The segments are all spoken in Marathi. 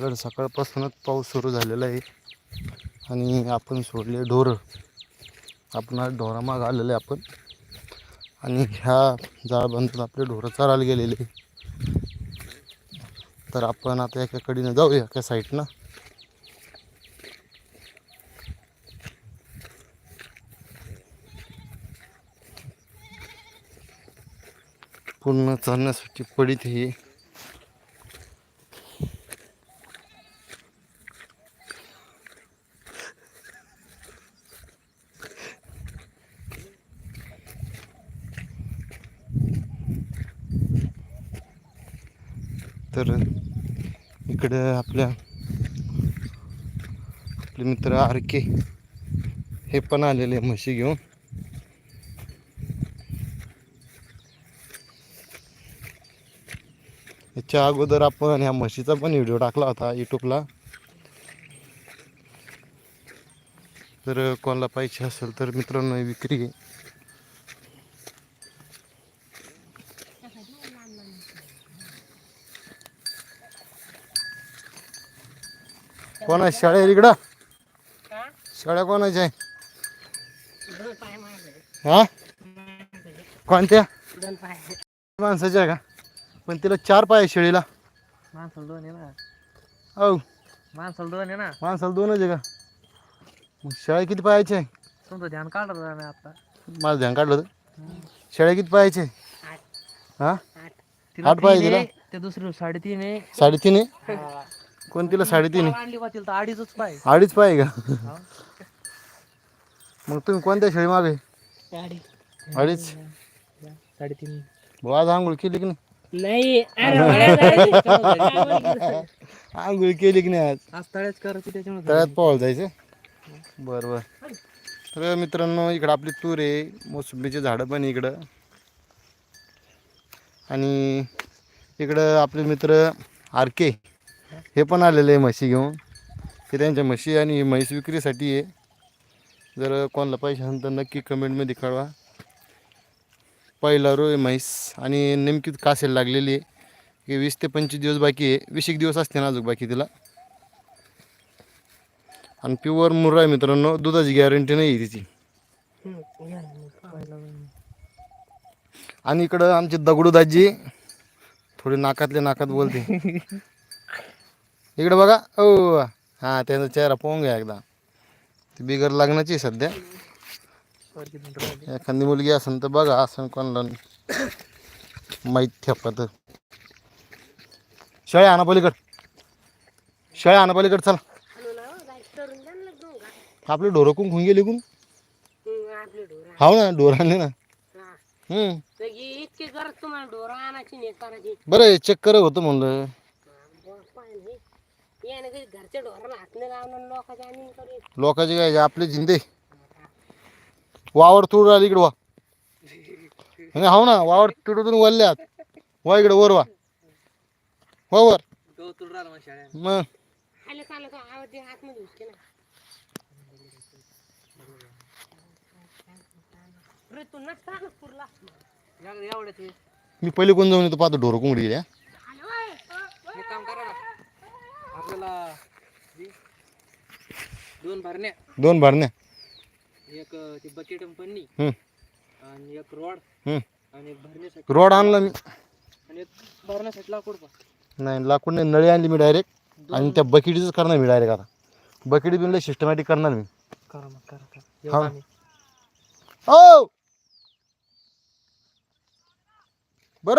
गड सकाळपासूनच पाऊस सुरू झालेला आहे आणि आपण सोडले ढोरं आपण आज ढोरामाग आलेले आपण. आणि ह्या जाळबंदून आपले ढोरं चरायला गेलेले तर आपण आता एका कडीनं जाऊया एका साईडनं. पूर्ण चालण्यासाठी पडीत ही तर इकडं आपल्या आपले मित्र आर के हे पण आलेले म्हशी घेऊन. याच्या अगोदर आपण ह्या म्हशीचा पण व्हिडिओ टाकला होता यूट्यूबला. तर कोणाला पाहिजे असेल तर मित्रांनो विक्री कोणाची शाळा इकडं? शाळा कोणाची आहे? हा? कोणत्या? दोन पाय. माणसाची आहे का? पण तिला चार पाय आहे शेळीला. माणसाला दोन आहे ना. औ. माणसाला दोन आहे ना. माणसाला दोनच आहे का? मग शेळ्या किती पायाची आहे? तुमचं ध्यान काढत मी आता. माझं ध्यान काढलं होतं. शेळ्या किती पायाची हा? आठ? आहे, ते दुसरी साडेतीन आहे. साडेतीन आहे? हा. कोण तिला साडेतीन आहे? आणली बा तिला तर अडीचच पाय. अडीच पाय आहे का? मग तुम्ही कोणत्या शेळी मागे? अडीच? साडेतीन. भाऊ आज आंघोळ केली की नाही? नाही आंघोळ केली की नाही आज? आज तळ्याच करायची त्याच्यामुळे तळ्यात पोहायला जायचं? बरं बरं. तर मित्रांनो इकडं आपली तूर आहे. मोसंबीचे झाडं पण आहे इकडं. आणि इकडं आपले मित्र आर के. हे पण आलेलं आहे म्हशी घेऊन. हे त्यांच्या म्हशी आणि म्हैस विक्रीसाठी आहे. जर कोणाला पाहिजे असेल तर नक्की कमेंटमध्ये कळवा. पहिला रो आहे म्हैस आणि नेमकी कासेल लागलेली आहे. की वीस ते पंचवीस दिवस बाकी आहे. वीस एक दिवस असते ना अजून बाकी तिला. आणि प्युअर मुर्रा आहे मित्रांनो. दुधाची गॅरंटी नाही आहे तिची. आणि इकडं आमचे दगडू दाजी थोडे नाकातल्या नाकात बोलते. इकडे बघा. ओ हां त्यांचा चेहरा पाहून घ्या एकदा. ती बिगर लग्नाची सध्या. एखादी मुलगी असेल तर बघा असं कोणाला माहीत ठेपत शेळ्या आणा पलीकड. शेळ्या आणा पलीकड चला. आपले ढोरं कोण खून गेले कोण हाव ना ढोर आणले ना. हम्म. बरं चेक करत होतं म्हणलं. याने कधी घरच्या ढोराला हात नाही लावणार लोकांच्या आणि करी लोकांचे काय आपले जिंदे. वावर तुड आली इकडे वा. म्हणजे हाव ना वावर तुडून वल्ल्यात वा इकडे वर वा. वा वर. राहिला मग शाळेत. मग. आले चाललं का आवाज दे आतमध्ये घुसते ना. रे तू नसता ना पुरला. एवढ्याच मी पहिले कोण जाऊन येतो पाहतो ढोरं कोंबडी गेल्या. दोन भरण्या. दोन भरण्या. एक बकेट आणि एक आणि रोड आणला मी. आणि भरण्यासाठी लाकूड नाही लाकूड नाही नळी आणली मी डायरेक्ट आणि त्या बकेटीच करणार मी डायरेक्ट आता. बकेटी बिनला सिस्टमॅटिक करणार मी. हो. बर!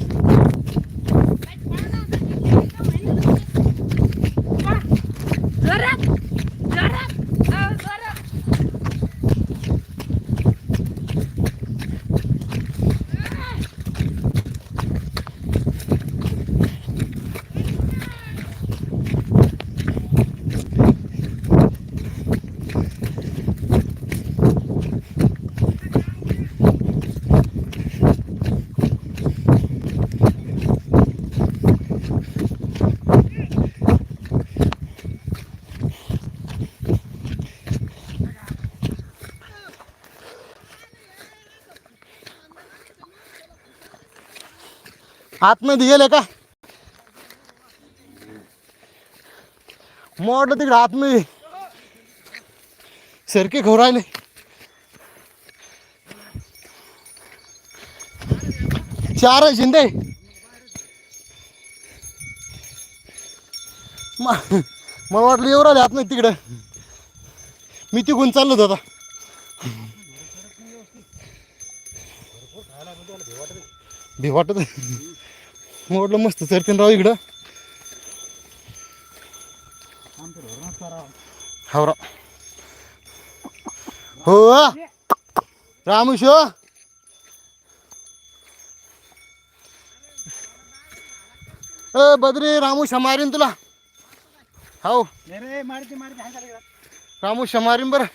आतमध्ये गेले का? मोडलं तिकडे आतमध्ये. सरके खाऊ राहिले. चार आहे शिंदे. मला वाटलं येऊ राहिले आत नाही तिकडं. मी तिकून चाललो होतो आता. भी मोडलं मस्त सरकेन राव इकडं. हो राव. हो रामुश हो. अ बद्री रामुश मारीन तुला. हो रामुश मारीन बरं.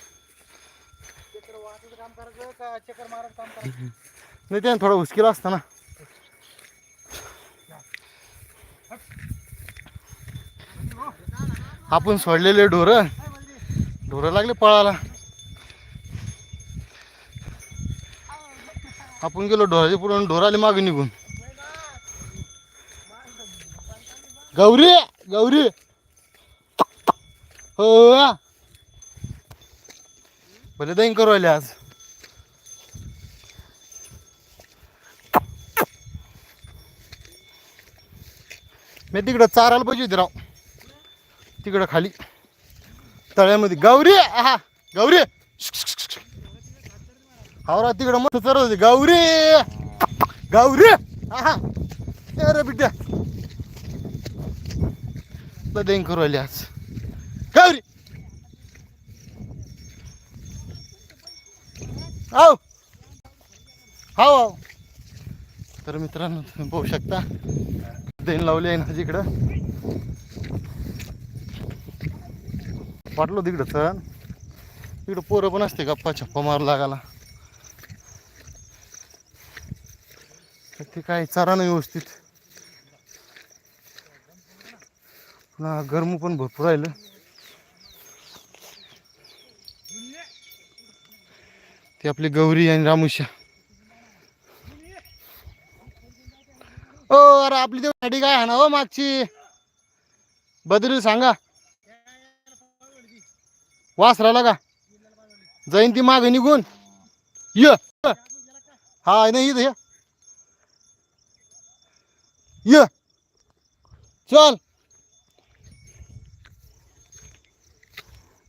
चक्कर काम नाही त्यानं थोडं उचकीला असतं ना आपण सोडलेले ढोरं. ढोरं लागले पळायला. आपण गेलो ढोराचे पुढे ढोर आले मागे निघून. गौरी गौरी. हो, हो, हो. भले दैन करू आले आज. मी तिकडं चारायला पाहिजे होती राव. तिकडं खाली. तळ्यामध्ये. गौरी! आहा! गौरी! हावरा तिकडं मस्त चरत होती. गौरी! गौरी! आहा! अरे बिट्या. देईन करू आली आज. गौरी! हाव! हाव हाव. तर मित्रांनो तुम्ही पाहू शकता. देण लावली आहे ना तिकडं. वाटलो तिकडं चण तिकडं पोरं पण असते गप्पा छप्पा मारू लागायला. ते काय चारा नाही व्यवस्थित. पुन्हा गरम पण भरपूर राहिलं. ते आपली गौरी आणि रामुशा. ओ अरे आपली ते गाडी काय हाणा हो मागची? बदरी सांगा. वास राहिला का? जाईन ती मागे निघून. य. हा नाही इथं ये. ये. चल.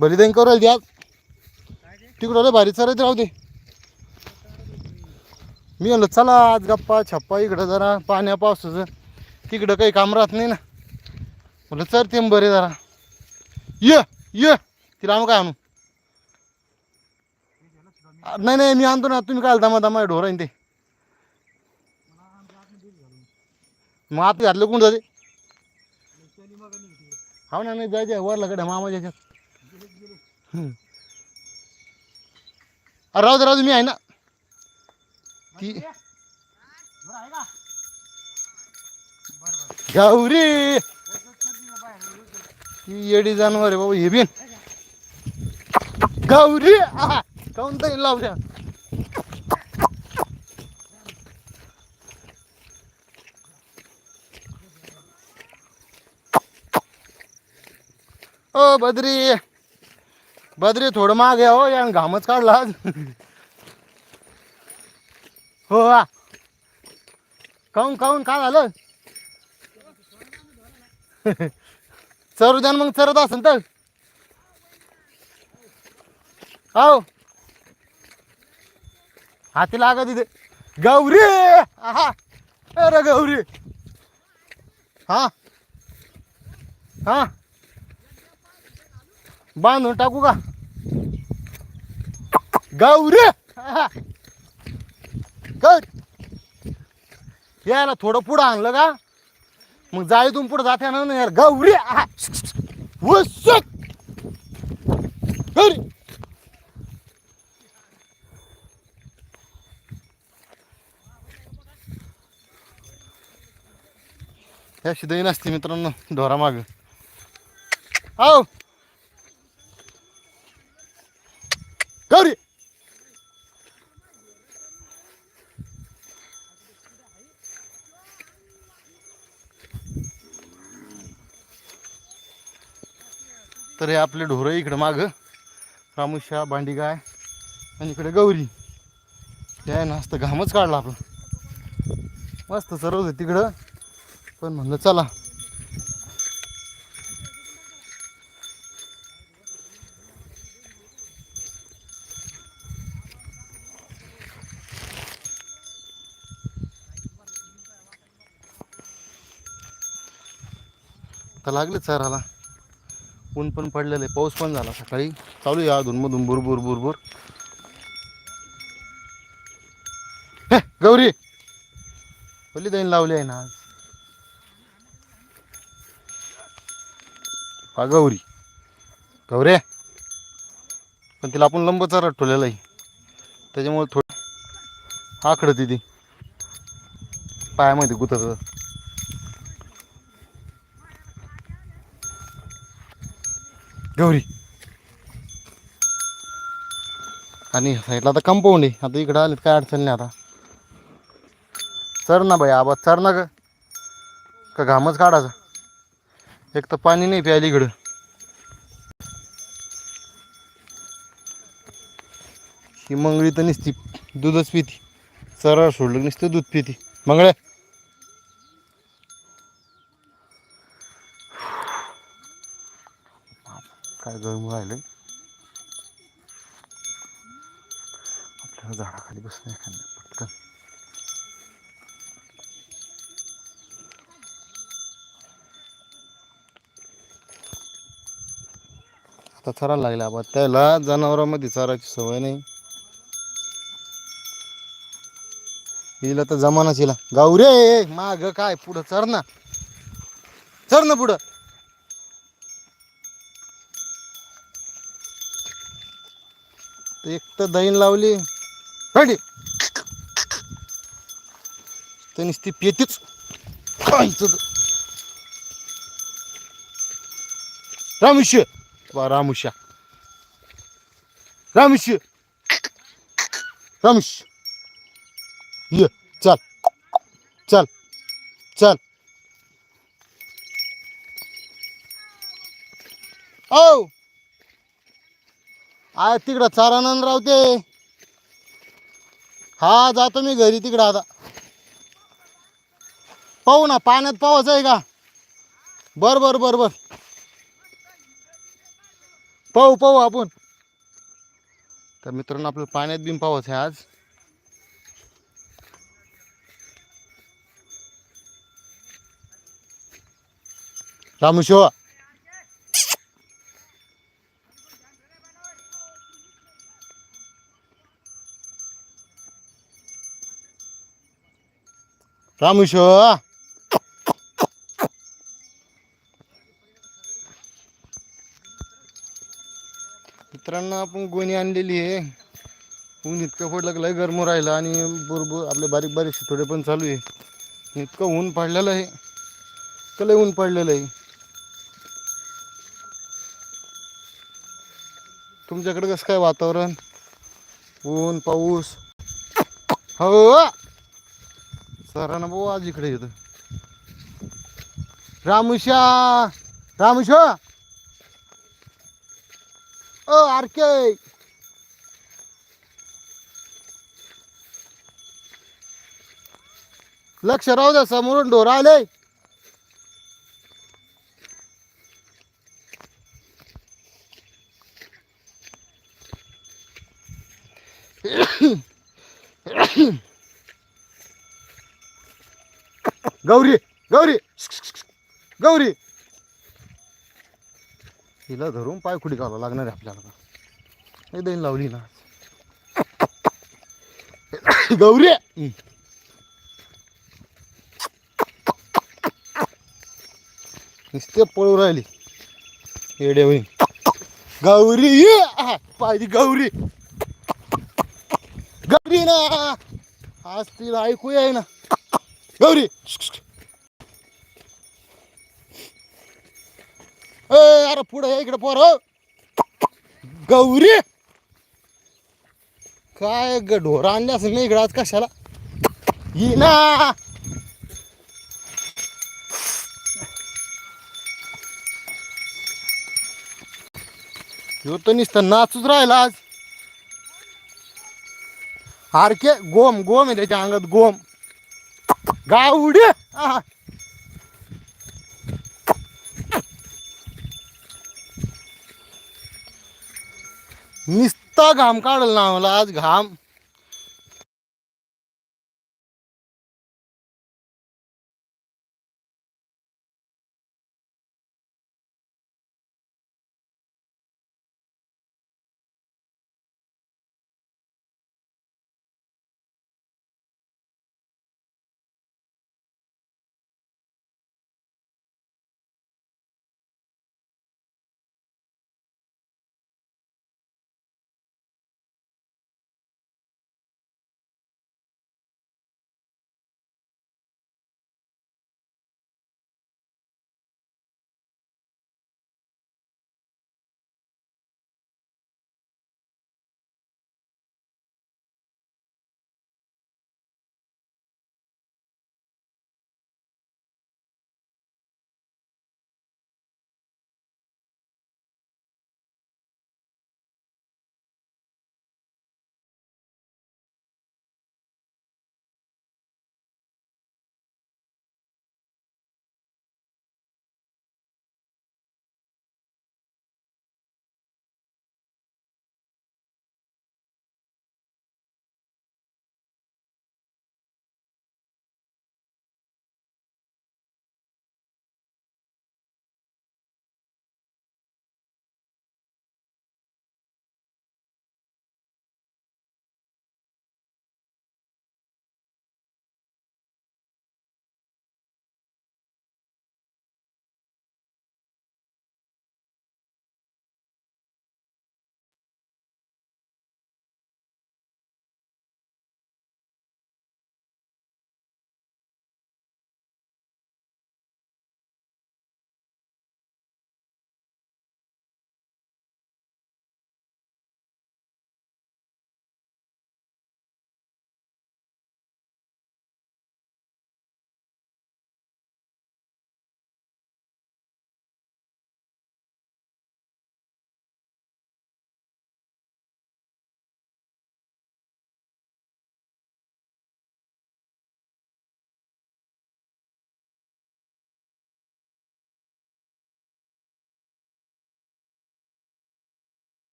बलिदान करू राहिली आज. तिकडं भारी चरायचं राहू दे. मी म्हणलं चला आज गप्पा छप्पा इकडं जरा पाण्या पावसाचं. तिकडं काही काम राहत नाही ना. म्हणलं चरते मग बरे जरा. ये ये. तिला आणू काय आणू? नाही नाही मी आणतो ना. तुम्ही काय दमा दमा ढोर आहे ते. मग आता घातलं कोण जाते? हो ना नाही जायचे वरला कडे मामा जायच्यात हम्म. अरे राहू दे राहू दे मी आहे ना. ती गौरी ती येडी जानवर आहे बाबा हे बीन गौरी! काऊन तर लावल्या? ओ बद्री! बद्री थोडं माग या हो या घामच काढला आज. हो वा काऊन काऊन काय झालं? चरू द्या मग चरत असेल तर. हो हाती लागा तिथे गौरी! हा अरे गौरी! हा. हा. बांधून टाकू का? गौरी! आहा. कर यायला थोडं पुढं आणलं का? मग जाळीतून पुढं जाते ना यार गौरी! आहा. गौरी ह्या शिदई नसते मित्रांनो ढोरा माग हो गौरी! तर हे आपले ढोरं इकडं माग. रामुशा भांडी गाय आणि इकडे गौरी. त्या ना घामच काढला आपला. मस्त सर्व तिकडं. पण म्हणलं चला. तर लागले चाराला. ऊन पण पडलेलं आहे पाऊस पण झाला सकाळी. चालू आहे अधून मधून बुरबुर बुरबुर हे, गौरी! पहिली दैन लावली आहे ना आज. पा गौरी. गौरे. पण तिला आपण लंब चारा ठेवलेला आहे. त्याच्यामुळे थोडं आखडत ती पायामध्ये गुतर गौरी. आणि साईडला आता कंपाऊंड आहे. आता इकडं आले काय अडचण नाही आता. चर ना बाई आबा चर ना का घामच काढायचा? एक तर पाणी नाही प्यायला इकडं. ही मंगळी तर नसती दूधच पिती. सरळ सोडलं नसतं दूध पिती. मंगळ्या काय गरम राहिलं आपल्याला झाडाखाली बसून एखाद्या पटकन. आता चरायला लागला बा त्याला जनावरांमध्ये चरायची सवय नाही. हिला तर जमानाच हिला. गावरे माग काय? पुढं चर ना. चर ना पुढं. एक तर दहीन लावली. रेडी तर नुसती पेतीच रामेश्वर. तर. रामुष्य वा रामुष्या ये चल चल चल ओ आय तिकडं चारानंद रावते हा जातो मी घरी तिकडं आता. पाहू ना पाण्यात पावाच आहे का? बर बर बर बर. पाहू पाहू आपण. तर मित्रांनो आपल्याला पाण्यात बिन पावस आहे आज. रामुशो रामुशो मित्रांनो आपण गोणी आणलेली आहे. ऊन इतकं पडलं की लय गरम राहिलं आणि बरोबर आपले बारीक बारीक शितोडे पण चालू आहे. इतकं ऊन पडलेलं आहे. इतकं लय ऊन पडलेलं आहे. तुमच्याकडे कसं काय वातावरण? ऊन पाऊस. हो! सरांना भाऊ आज इकडे येतं. रामुशा! रामुशा! ओ लक्ष राहू द्या समोरून ढोर आले गौरी गौरी गौरी हिला धरून पाय कुठे घालावं लागणार आहे आपल्याला. हे दैन लावली ना. गौरी. नुसते पळू राहिली. येडे होईन गौरी! पाहिली गौरी. गौरी ना! आज तिला ऐकू आहे ना गौरी अरे पुढे इकडे पोर. गौरी! काय ग ढोर आणल्या असेल ना इकडं? आज कशाला? ये ना! ह्यो तर नुसतं नाचूच राहिला आज. हारके गोम गोम आहे त्याच्या अंगात गोम. गावडे आहा. निस्ता घाम काढला ना मला आज घाम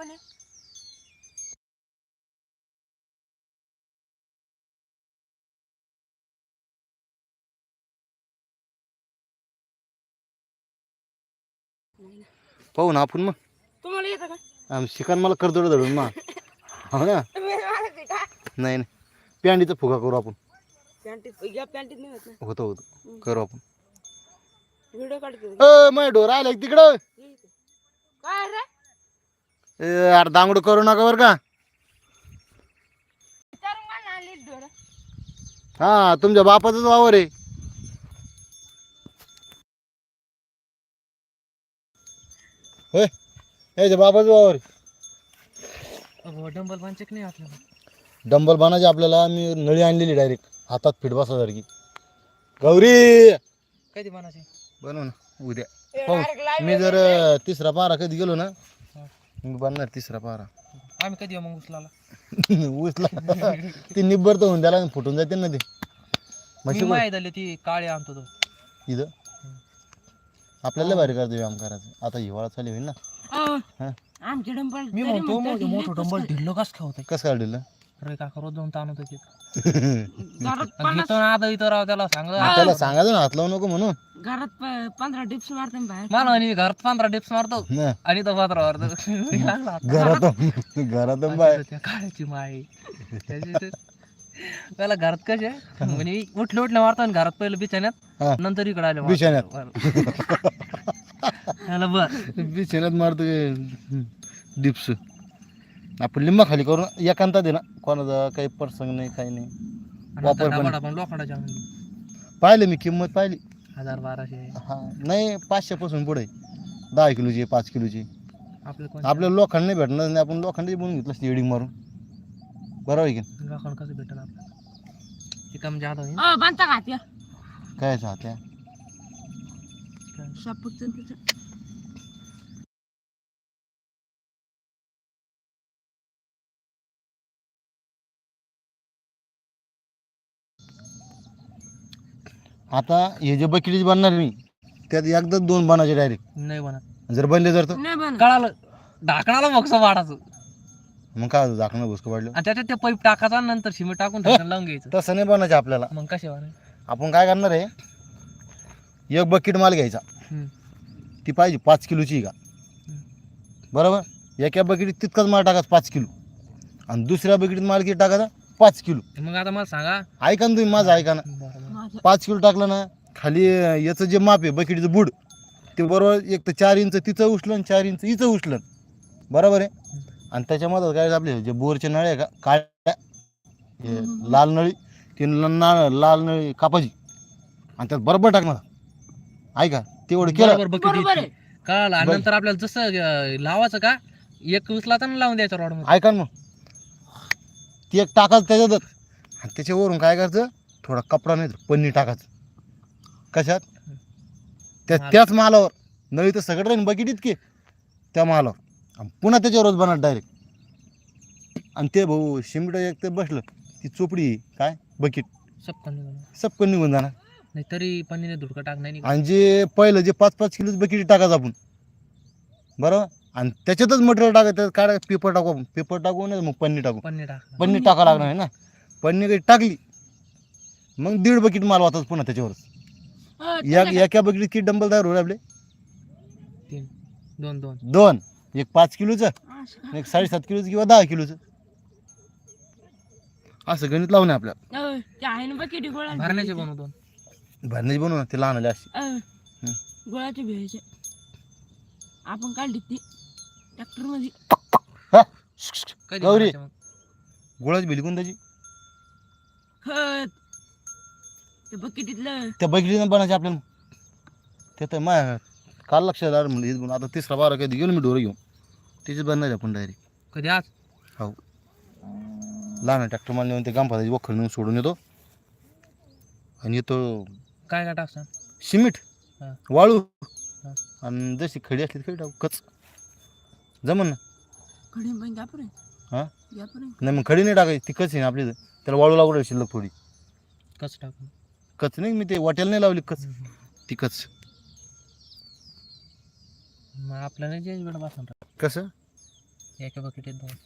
आहे पाहू ना आपण मग. तुम्हाला येतं का? आम शिकान मला करतो धडून ना हो ना? तुम्ही मला नाही नाही. पॅन्टीचा फुगा करू आपण. पॅन्टीत या पॅन्टीत नाही होत ना? होतं होतं. करू आपण. व्हिडिओ काढतो. अ मग डोर आलं तिकडं? काय रे? अरे दांगड करू नका बरं का. हा तुमच्या बापाचाच वावर आहे. होय याच्या बापाचं वावर आहे. डंबल पंचक नाही आपल्याला डंबल बनायचे आपल्याला मी नळी आणलेली डायरेक्ट हातात फिट बसासारखी. गौरी! कधी बनायचे? बनव ना उद्या. हो मी जर तिसरा पारा कधी गेलो ना मी बनणार तिसरा पारा. आम्ही कधी येऊ मग उचलाला उचला. ती निब्बर तर होऊन त्याला फुटून जाते ना ते. मी म्हशी माहीत आली ती काळे आणतो तो. इथं? आपल्याला भारी करतो व्यायाम करायचं आता हिवाळा चालू होईल ना. हा? आमचे डंबल मी म्हणतो मोठं मोठं डंबल ढिल्लो कस ठेवतंय कसं काढलेलं अरे काका रोज जाऊन ताणवतो ते घरात पन्नास घेतो ना आता इथं राव त्याला सांग. त्याला सांगायचं ना हात लावू नको म्हणून. घरात प- पंधरा डिप्स मारते बाहेर मला म्हणे घरात पंधरा डिप्स मारतो ना आणि तो पात्र मारतो घरात घरात त्या माय त्याची ते- त्याला घरात कसे म्हणजे उठले उठले मारतो आणि घरात पहिलं हा. बिछाण्यात नंतर इकडे आले मारतो. बिछाण्यात. बरं. त्याला बर बिछाण्यात मारतो डिप्स आपण लिंबा खाली करून एकांतात आहे ना कोणाचा काही प्रसंग नाही काही नाही वापर पण- लोखंडाच्या. पाहिले मी किंमत पाहिली हजार बाराशे. हा नाही पाचशेपासून पुढे. दहा किलोची पाच किलोची. आपलं कोण आपल्याला लोखंड नाही भेटणार नाही आपण लोखंड बनवून घेतलं असते एडिंग मारून. बरोबर आहे की लोखंड कसं भेटेल आपल्याला? ते कमी जादा होईल. अ बांधता का त्या काय हात्या शापूरचं आणि त्याचं. आता हे जे बकेटी बनणार मी त्यात एकदा दोन बनायचे डायरेक्ट नाही बनत. जर बनले जर तर नाही बन कळालं. ढाकणाला बॉक्स वाढायचं. मग काय झाकणं भुसकं पडलं आणि त्याच्यात ते पाईप टाकायचा आणि नंतर सिमेंट टाकून ढाकण लावून घ्यायचं. तसं नाही बनायचं आपल्याला. मग कसे आपण काय करणार आहे? एक बकेट माल घ्यायचा. ती पाहिजे पाच किलोची का? बरोबर? एका बकेटीत तितकाच माल टाकायचा पाच किलो. आणि दुसऱ्या बकेटीत माल किती टाकायचा? पाच किलो. मग आता मला सांगा. ऐका ना तुम्ही माझं ऐका ना. पाच किलो टाकलं ना खाली याचं जे माप आहे बकेटीचं बुड ते बरोबर एक तर चार इंच तिचं उचलं आणि चार इंच इथं उचलं बरोबर आहे? आणि त्याच्यामध्ये काय आपले जे बोरचे नळे आहे का काळ्या हे लाल नळी ती ना लाल नळी कापायची. आणि त्यात बरोबर टाकणार. ऐका तेवढं केलं. बरोबर बकेट बरोबर आहे. इतकी. कळालं आणि बरं. नंतर आपल्याला जसं अं, लावायचं का एक उचलाचा आणि लावून द्यायचा रॉडमध्ये ऐका ना मग. ती एक टाकायचं त्याच्यातच आणि त्याच्यावरून काय करायचं? थोडा कपडा नाही तर पन्नी टाकायचं. कशात? त्या. त्याच मालावर. नळी तर सगळं राहील बकेट इतके त्या मालावर. आणि पुन्हा त्याच्यावरच बनणार डायरेक्ट आणि ते भाऊ शिमट एक ते बसलं ती चोपडी काय? बकेट. सपकन निघून जाणार. नाही तरी पनीने धुडका टाक नाही निघत. आणि जे पहिलं जे पाच पाच किलोच बकेट टाकायचं आपण. बरोबर? आणि त्याच्यातच मटेरियल टाकायचं त्यात काय? पेपर टाकू आपण. पेपर टाकू नाही मग पन्नी टाकू. पन्नी टाक पन्नी टाका लागणार आहे ना? पन्नी काही टाकली मग दीड बकेट माल वाहतात पुन्हा त्याच्यावरच. अ, या एका बकेटीत किती डंबल तयार होईल आपले? तीन. दोन दोन. दोन. एक पाच किलोचं असं आणि एक साडेसात किलोचं किंवा दहा किलोचं. असं गणित लावणे आपल्याला अ, ते आहे ना बकेटी गोळा भरण्याचे बनव दोन. भरण्याची बनवू ना ते लहान आले अशी अ, गोळ्याचे भेळायचे आपण काढली ती ट्रॅक्टरमध्ये. हा? कधी गौरी. भरायचे मग? गोळाची भेली कोणत्याची खत ते बकेटीतलं. त्या बकेटीनं बनायचे आपल्याला. ते तर माय काल लक्षात आलं म्हणलं हेच बनवू. आता तिसरा बारा कधी गेलो मी डोरं घेऊन. त्याचीच बनणार आपण डायरेक्ट कधी आज? हो. लहान ट्रॅक्टर माल नेऊन ते गांफाची वखर नेऊन सोडून येतो. आणि येतो काय काय टाकसान सिमेंट हा. वाळू. आणि जशी खडी असली खडी टाकू कच. जमन ना? खडी पण घ्या हा? घ्या नाही मग खडी नाही टाकायची ती कच आहे ना आपली. इथं. त्याला वाळू लागू राहील शिल्लक थोडी. कस टाकून. कच नाही मी ते वाट्याला नाही लावली कच. ती कच. मग आपल्याला कसं? एका बकेटीत दोन.